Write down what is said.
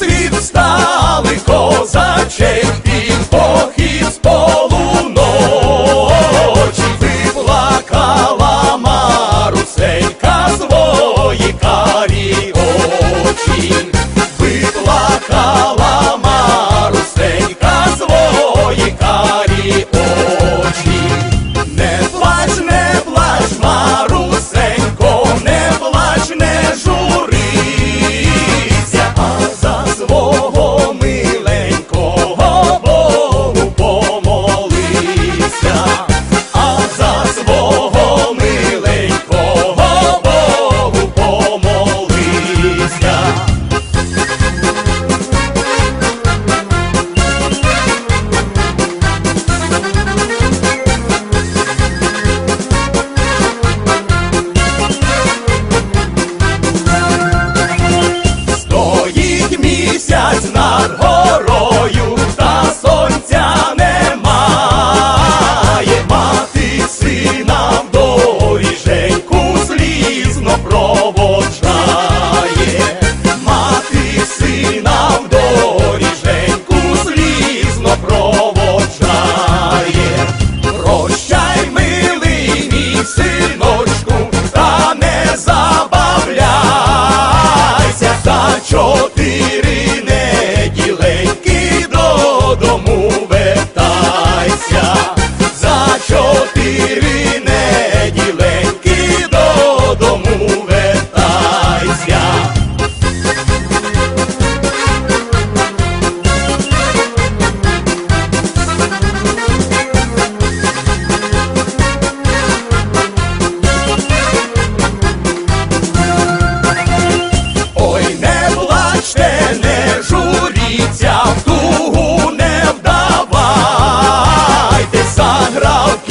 Світ стали козачей і похід rock